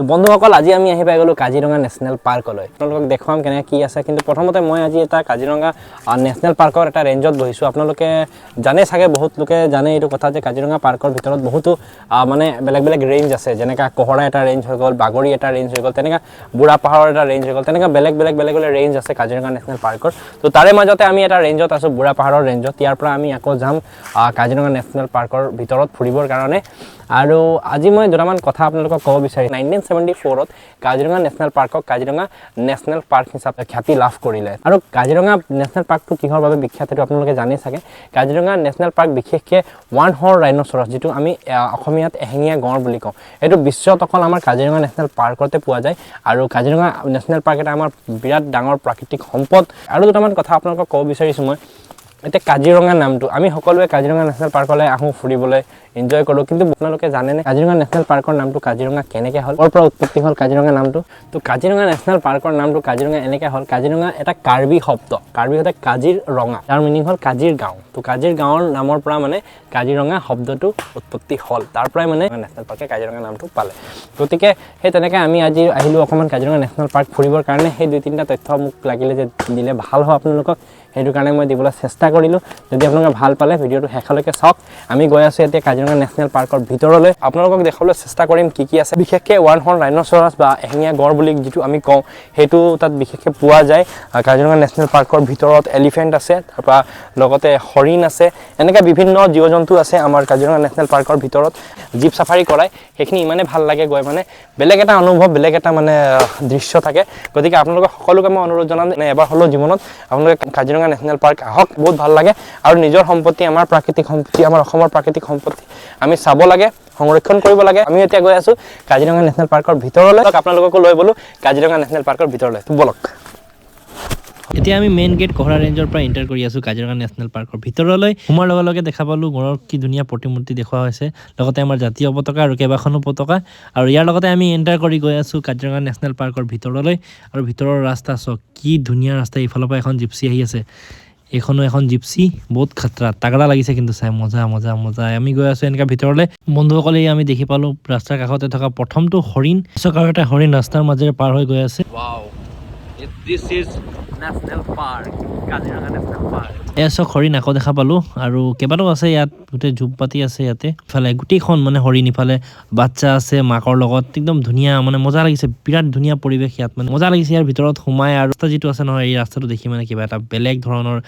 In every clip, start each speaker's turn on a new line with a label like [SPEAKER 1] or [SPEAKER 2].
[SPEAKER 1] তো বন্ধুসকল, আজি আমি আহি পাই গ'লোঁ কাজিৰঙা নেশ্যনেল পাৰ্কলৈ। আপোনালোকক দেখুৱাম কেনেকৈ কি আছে, কিন্তু প্ৰথমতে মই আজি এটা কাজিৰঙা নেশ্যনেল পাৰ্কৰ এটা ৰেঞ্জত বহিছোঁ। আপোনালোকে জানে চাগে, বহুত লোকে জানে এইটো কথা যে কাজিৰঙা পাৰ্কৰ ভিতৰত বহুতো মানে বেলেগ বেলেগ ৰেঞ্জ আছে। যেনেকৈ কহৰা এটা ৰেঞ্জ হৈ গ'ল, বাগৰি এটা ৰেঞ্জ হৈ গ'ল, তেনেকৈ বুঢ়া পাহাৰৰ এটা ৰেঞ্জ হৈ গ'ল, তেনেকৈ বেলেগ বেলেগ বেলেগ বেলেগ ৰেঞ্জ আছে কাজিৰঙা নেশ্যনেল পাৰ্কৰ। তো তাৰে মাজতে আমি এটা ৰেঞ্জত আছোঁ, বুঢ়া পাহাৰৰ ৰেঞ্জত ইয়াৰ পৰা আমি আকৌ যাম কাজিৰঙা নেশ্যনেল পাৰ্কৰ ভিতৰত ফুৰিবৰ কাৰণে। আৰু আজি মই দুটামান কথা আপোনালোকক ক'ব বিচাৰিম। নাইনটিন ছেভেণ্টি ফ'ৰত কাজিৰঙা নেশ্যনেল পাৰ্কক কাজিৰঙা নেশ্যনেল পাৰ্ক হিচাপে খ্যাতি লাভ কৰিলে। আৰু কাজিৰঙা নেশ্যনেল পাৰ্কটো কিহৰ বাবে বিখ্যাত সেইটো আপোনালোকে জানেই চাগে। কাজিৰঙা নেশ্যনেল পাৰ্ক বিশেষকৈ ওৱান হৰ্ণ ৰাইনচৰছ, যিটো আমি অসমীয়াত এশিঙীয়া গঁড় বুলি কওঁ। এইটো বিশ্বত অকল আমাৰ কাজিৰঙা নেশ্যনেল পাৰ্কতে পোৱা যায় আৰু কাজিৰঙা নেশ্যনেল পাৰ্ক এটা আমাৰ বিৰাট ডাঙৰ প্ৰাকৃতিক সম্পদ। আৰু দুটামান কথা আপোনালোকক ক'ব বিচাৰিছোঁ মই। এতিয়া কাজিৰঙা নামটো, আমি সকলোৱে কাজিৰঙা নেশ্যনেল পাৰ্কলৈ আহোঁ ফুৰিবলৈ এনজয় কৰোঁ, কিন্তু আপোনালোকে জানেনে কাজিৰঙা নেশ্যনেল পাৰ্কৰ নামটো কাজিৰঙা কেনেকৈ হ'ল? ক'ৰ পৰা উৎপত্তি হ'ল কাজিৰঙা নামটো? তো কাজিৰঙা নেশ্যনেল পাৰ্কৰ নামটো কাজিৰঙা এনেকৈ হ'ল, কাজিৰঙা এটা কাৰ্বি শব্দ, কাৰ্বি হৈছে কাজিৰ ৰঙা, তাৰ মিনিং হ'ল কাজিৰ গাঁও, তো কাজিৰ গাঁৱৰ নামৰ পৰা মানে কাজিৰঙা শব্দটো উৎপত্তি হ'ল, তাৰ পৰাই মানে নেশ্যনেল পাৰ্কে কাজিৰঙা নামটো পালে। গতিকে সেই তেনেকৈ আমি আজি আহিলোঁ অকণমান কাজিৰঙা নেশ্যনেল পাৰ্ক ফুৰিবৰ কাৰণে, সেই দুই তিনিটা তথ্য মোক লাগিলে যে দিলে ভালো হয় আপোনালোকক। সেইটো কাৰণে মই দিবলৈ চেষ্টা কৰিলোঁ। যদি আপোনালোকে ভালো পালে ভিডিঅ'টো শেষলৈকে চাওক। আমি গৈ আছোঁ এতিয়া কাজিৰঙা নেশ্যনেল পাৰ্কৰ ভিতৰলৈ। আপোনালোকক দেখাবলৈ চেষ্টা কৰিম কি কি আছে। বিশেষকৈ ওৱান হৰ্ণ ৰাইনচৰাছ বা এশিঙীয়া গড় বুলি যিটো আমি কওঁ, সেইটো তাত বিশেষকৈ পোৱা যায়। কাজিৰঙা নেশ্যনেল পাৰ্কৰ ভিতৰত এলিফেণ্ট আছে, তাৰপৰা লগতে হৰিণ আছে। এনেকৈ বিভিন্ন জীৱ জন্তু আছে আমাৰ কাজিৰঙা নেশ্যনেল পাৰ্কৰ ভিতৰত। জীপ চাফাৰী কৰাই, সেইখিনি ইমানেই ভালো লাগে গৈ মানে। বেলেগ এটা অনুভৱ, বেলেগ এটা মানে দৃশ্য থাকে। গতিকে আপোনালোকক সকলোকে মই অনুৰোধ জনাম এবাৰ হ'লেও জীৱনত আপোনালোকে কাজিৰঙা নেশ্যনেল পাৰ্ক আহক, বহুত ভালো লাগে। আৰু নিজৰ সম্পত্তি, আমাৰ প্ৰাকৃতিক সম্পত্তি, আমাৰ অসমৰ প্ৰাকৃতিক সম্পত্তি, আমি চাব লাগে, সংৰক্ষণ কৰিব লাগে। আমি এতিয়া গৈ আছোঁ কাজিৰঙা নেশ্যনেল পাৰ্কৰ ভিতৰলৈ। আপোনালোককো লৈ গ'লোঁ কাজিৰঙা নেশ্যনেল পাৰ্কৰ ভিতৰলৈ। বলক।
[SPEAKER 2] এতিয়া আমি মেইন গেট কহৰা ৰেঞ্জৰ পৰা এণ্টাৰ কৰি আছোঁ কাজিৰঙা নেশ্যনেল পাৰ্কৰ ভিতৰলৈ। সোমোৱাৰ লগে লগে দেখা পালোঁ গঁড়ৰ কি ধুনীয়া প্ৰতিমূৰ্তি দেখুওৱা হৈছে। লগতে আমাৰ জাতীয় পতাকা আৰু কেইবাখনো পতাকা। আৰু ইয়াৰ লগতে আমি এণ্টাৰ কৰি গৈ আছোঁ কাজিৰঙা নেশ্যনেল পাৰ্কৰ ভিতৰলৈ। আৰু ভিতৰৰ ৰাস্তা চাওক কি ধুনীয়া ৰাস্তা। ইফালৰ পৰা এখন জিপচি আহি আছে। এইখনো এখন জিপচি বহুত খাতৰা, তাগৰা লাগিছে কিন্তু চাই, মজা মজা মজা। আমি গৈ আছোঁ এনেকৈ ভিতৰলৈ। বন্ধুসকলে আমি দেখি পালোঁ, ৰাস্তাৰ কাষতে থকা প্ৰথমটো হৰিণ। আৰু এটা হৰিণ ৰাস্তাৰ মাজেৰে পাৰ হৈ গৈ আছে।
[SPEAKER 1] Wow, this is National Park, Kaziranga National Park.
[SPEAKER 2] হৰিণ আকৌ দেখা পালোঁ আৰু কেইবাটাও আছে ইয়াত গোটেই জুপ পাতি আছে ইয়াতে। ইফালে গোটেইখন মানে হৰিণ ইফালে বাচ্চা আছে মাকৰ লগত একদম ধুনীয়া মানে মজা লাগিছে বিৰাট ধুনীয়া পৰিৱেশ ইয়াত মানে। মজা লাগিছে ইয়াৰ ভিতৰত সোমাই আৰু ৰাস্তা যিটো আছে নহয় এই ৰাস্তাটো দেখি মানে কিবা এটা বেলেগ ধৰণৰ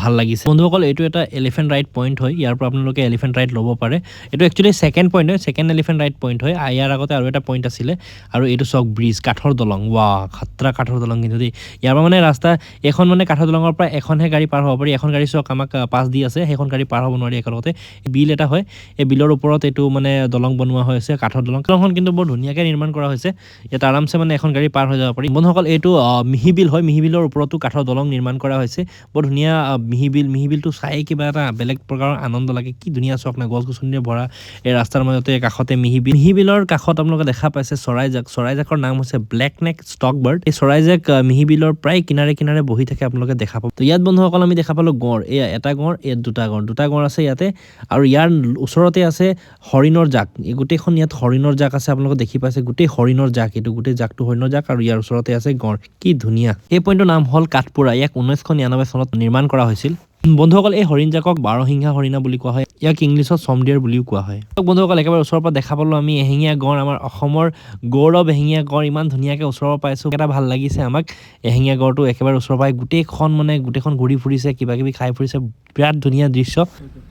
[SPEAKER 2] ভালো লাগিছে। বন্ধুসকল এইটো এটা এলিফেণ্ট ৰাইড পইণ্ট হয় ইয়াৰ পৰা আপোনালোকে এলিফেণ্ট ৰাইড ল'ব পাৰে। এইটো একচুৱেলি ছেকেণ্ড পইণ্ট হয় ছেকেণ্ড এলিফেণ্ট ৰাইড পইণ্ট হয়। ইয়াৰ আগতে আৰু এটা পইণ্ট আছিলে আৰু এইটো চক ব্ৰিজ কাঠৰ দলং। ৱা খাতৰা কাঠৰ দলং কিন্তু দেই ইয়াৰ পৰা মানে ৰাস্তা এখন মানে কাঠৰ দলঙৰ পৰা এখনহে গাড়ী পাৰ হ'ব পাৰি এখন গাড়ী চক আমাক পাছ দি আছে সেইখন গাড়ী পাৰ হ'ব নোৱাৰি একেলগতে। বিল এটা হয় এই বিলৰ ওপৰত এইটো মানে দলং বনোৱা হৈ আছে কাঠৰ দলং দলংখন কিন্তু বৰ ধুনীয়াকৈ নিৰ্মাণ কৰা হৈছে ইয়াত আৰামছে মানে এখন গাড়ী পাৰ হৈ যাব পাৰি। বন্ধুসকল এইটো আহ, মিহি বিল হয় মিহি বিলৰ ওপৰতো কাঠৰ দলং নিৰ্মাণ কৰা হৈছে। বৰ ধুনীয়া আহ, মিহি বিল মিহি বিলটো চাই কিবা এটা বেলেগ প্ৰকাৰৰ আনন্দ লাগে। কি ধুনীয়া চক না গছ গছনিৰে ভৰা এই ৰাস্তাৰ মাজতে কাষতে মিহি বিল। মিহি বিলৰ কাষত আপোনালোকে দেখা পাইছে চৰাইজাক চৰাইজাকৰ নাম হৈছে ব্লেক নেক ষ্টক বাৰ্ড এই চৰাইজাক মিহি বিলৰ প্ৰায় কিনাৰে কিনাৰে বহি থাকে আপোনালোকে দেখা পাব। তো ইয়াত বন্ধুসকল আমি দেখা পালোঁ গঁড়। এয়া এটা গঁড় ইয়াত দুটা গঁড়। দুটা গঁড় আছে ইয়াতে আৰু ইয়াৰ ওচৰতে আছে হৰিণৰ জাক। এই গোটেইখন ইয়াত হৰিণৰ জাক আছে আপোনালোকে দেখি পাইছে। গোটেই হৰিণৰ জাক এইটো গোটেই জাকটো হৰিণৰ জাক আৰু ইয়াৰ ওচৰতে আছে গঁড়। কি ধুনীয়া। এই পইণ্টটোৰ নাম হ'ল কাঠপুৰা। ইয়াক ঊনৈছশ নিৰানব্বৈ চনত নিৰ্মাণ কৰা হৈছিল। বন্ধুসকল এই হৰিণ জাকক বাৰশিঙা হৰিণা বুলি কোৱা হয়। ইয়াক ইংলিছত চমডিয়াৰ বুলিও কোৱা হয়। বন্ধুসকল একেবাৰে ওচৰৰ পৰা দেখা পালোঁ আমি এশিঙীয়া গঁড় আমাৰ অসমৰ গৌৰৱ এশিঙীয়া গঁড় ইমান ধুনীয়াকৈ ওচৰৰ পৰা পাইছোঁ। এটা ভাল লাগিছে আমাক। এশিঙীয়া গঁড়টো একেবাৰে ওচৰৰ পৰাই গোটেইখন মানে গোটেইখন ঘূৰি ফুৰিছে কিবা কিবি খাই ফুৰিছে বিৰাট ধুনীয়া দৃশ্য।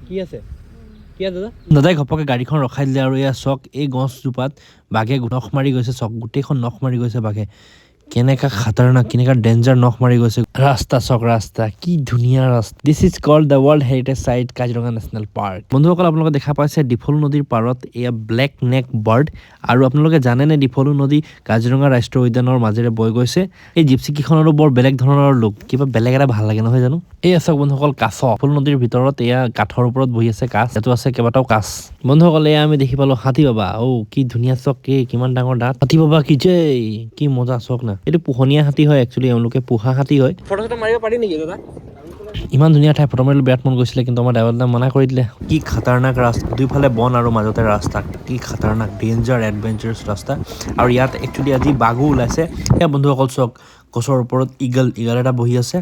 [SPEAKER 1] কি আছে? কি আছে দাদা?
[SPEAKER 2] দাদাই ঘপকে গাড়ীখন ৰখাই দিলে আৰু এয়া চক এই গছজোপাত বাঘে নখ মাৰি গৈছে চক গোটেইখন নখ মাৰি গৈছে বাঘে। কেনেকা খাতাৰনাক কেনেকা ডেঞ্জাৰ নখ মাৰি গৈছে। ৰাস্তা চক ৰাস্তা কি ধুনীয়া ৰাস্তা। This is called the world heritage site Kaziranga national park বন্ধুসকল আপোনালোকে দেখা পাইছে ডিফলু নদীৰ পাৰত এয়া ব্লেক নেক বাৰ্ড আৰু আপোনালোকে জানেনে ডিফলু নদী কাজিৰঙা ৰাষ্ট্ৰীয় উদ্যানৰ মাজেৰে বৈ গৈছে? এই জিপচিকেইখনৰো বৰ বেলেগ ধৰণৰ লোক কিবা বেলেগ এটা ভাল লাগে নহয় জানো? এই আছে বন্ধুসকল কাছ। ফুল নদীৰ ভিতৰত এয়া কাঠৰ ওপৰত বহি আছে কাছ। ইয়াতো আছে কেইবাটাও কাছ। বন্ধুসকল এয়া আমি দেখি পালো হাতী বাবা। ঔ কি ধুনীয়া চক কি কিমান ডাঙৰ দাঁত। হাতী বাবা কি যে কি মজা চক না। এইটো পোহনীয়া হাতী হয় একচুৱেলি এওঁলোকে পোহা হাতী হয়।
[SPEAKER 1] ফটো চটো মাৰিব পাৰি নেকি দাদা?
[SPEAKER 2] ইমান ধুনীয়া ঠাই ফটো মাৰিবলৈ বিৰাট মন গৈছিলে কিন্তু আমাৰ ড্ৰাইভাৰজনে মানা কৰি দিলে। কি খাতাৰনাক ৰাস্তা দুইফালে বন আৰু মাজতে ৰাস্তা কি খাতাৰনাক ডেঞ্জাৰ এডভেঞ্চাৰাছ ৰাস্তা। আৰু ইয়াত একচুৱেলি আজি বাঘো ওলাইছে। সেয়া বন্ধুসকল চাওক গছৰ ওপৰত ইগল ইগল এটা বহি আছে।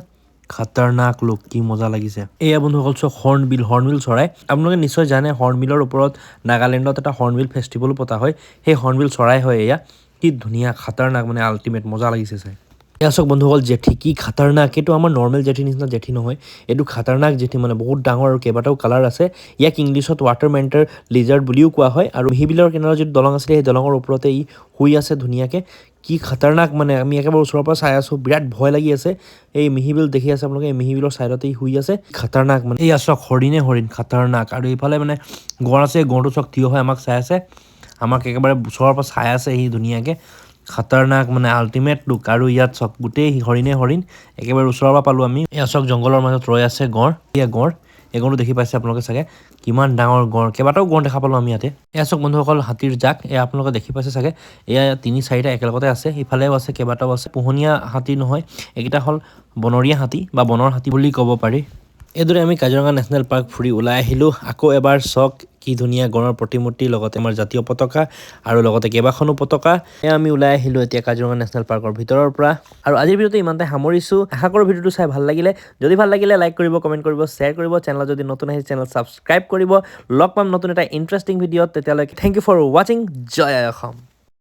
[SPEAKER 2] খাতাৰনাক লোক কি মজা লাগিছে। এয়া বন্ধুসকল চাওক হৰ্ণবিল হৰ্ণবিল চৰাই। আপোনালোকে নিশ্চয় জানে হৰ্ণবিলৰ ওপৰত নাগালেণ্ডত এটা হৰ্ণবিল ফেষ্টিভেলো পতা হয়। সেই হৰ্ণবিল চৰাই হয় এয়া। কি ধুনীয়া খাতাৰনাক মানে আল্টিমেট মজা লাগিছে চাই। এয়া চাওক বন্ধুসকল জেঠী কি খাতাৰনাক? এইটো আমাৰ নৰ্মেল জেঠী নিচিনা জেঠী নহয়। এইটো খাতাৰনাক জেঠী মানে বহুত ডাঙৰ আৰু কেইবাটাও কালাৰ আছে। ইয়াক ইংলিছত ৱাটাৰ মেণ্টাৰ লিজাৰ্ড বুলিও কোৱা হয়। আৰু মিহিবিলৰ কিনাৰত যিটো দলং আছিলে সেই দলঙৰ ওপৰতে ই শুই আছে ধুনীয়াকৈ। কি খাতাৰনাক মানে আমি একেবাৰে ওচৰৰ পৰা চাই আছোঁ বিৰাট ভয় লাগি আছে। এই মিহিবিল দেখি আছে আপোনালোকে এই মিহিবিলৰ ছাইডতে ই শুই আছে। খাতাৰনাক মানে এই চাওক হৰিণে হৰিণ খাতাৰনাক। আৰু এইফালে মানে গঁড় আছে গঁড়টো চাওক থিয় হৈ আমাক চাই আছে। আমাক একেবাৰে ওচৰৰ পৰা চাই আছে সি ধুনীয়াকৈ। খাতাৰনাক মানে আল্টিমেট লুক আৰু ইয়াত চাওক গোটেই হৰিণে হৰিণ একেবাৰে ওচৰৰ পৰা পালোঁ আমি। এয়া চাওক জংঘলৰ মাজত ৰৈ আছে গঁড় এয়া গঁড়। এই গঁড়টো দেখি পাইছে আপোনালোকে চাগে? কিমান ডাঙৰ গঁড় কেইবাটাও গঁড় দেখা পালোঁ আমি ইয়াতে। এয়া চাওক বন্ধুসকল হাতীৰ জাক এয়া আপোনালোকে দেখি পাইছে চাগে? এয়া তিনি চাৰিটা একেলগতে আছে ইফালেও আছে কেইবাটাও আছে। পোহনীয়া হাতী নহয় এইকেইটা হ'ল বনৰীয়া হাতী বা বনৰ হাতী বুলি ক'ব পাৰি। এইদৰে আমি কাজিৰঙা নেশ্যনেল পাৰ্ক ফুৰি ওলাই আহিলোঁ। আকৌ এবাৰ চাওক কি ধুনীয়া গড়ৰ প্ৰতিমূৰ্তি লগতে আমাৰ জাতীয় পতাকা আৰু লগতে কেইবাখনো পতাকা। এয়া আমি ওলাই আহিলোঁ এতিয়া কাজিৰঙা নেশ্যনেল পাৰ্কৰ ভিতৰৰ পৰা। আৰু আজিৰ ভিডিঅ'টো ইমানতে সামৰিছোঁ। আশা কৰোঁ ভিডিঅ'টো চাই ভাল লাগিলে। যদি ভাল লাগিলে লাইক কৰিব কমেণ্ট কৰিব শ্বেয়াৰ কৰিব। চেনেলত যদি নতুন আহিছে চেনেল ছাবস্ক্ৰাইব কৰিব। লগ পাম নতুন এটা ইণ্টাৰেষ্টিং ভিডিঅ'ত। তেতিয়ালৈকে থেংক ইউ ফৰ ৱাচিং জয় অসম।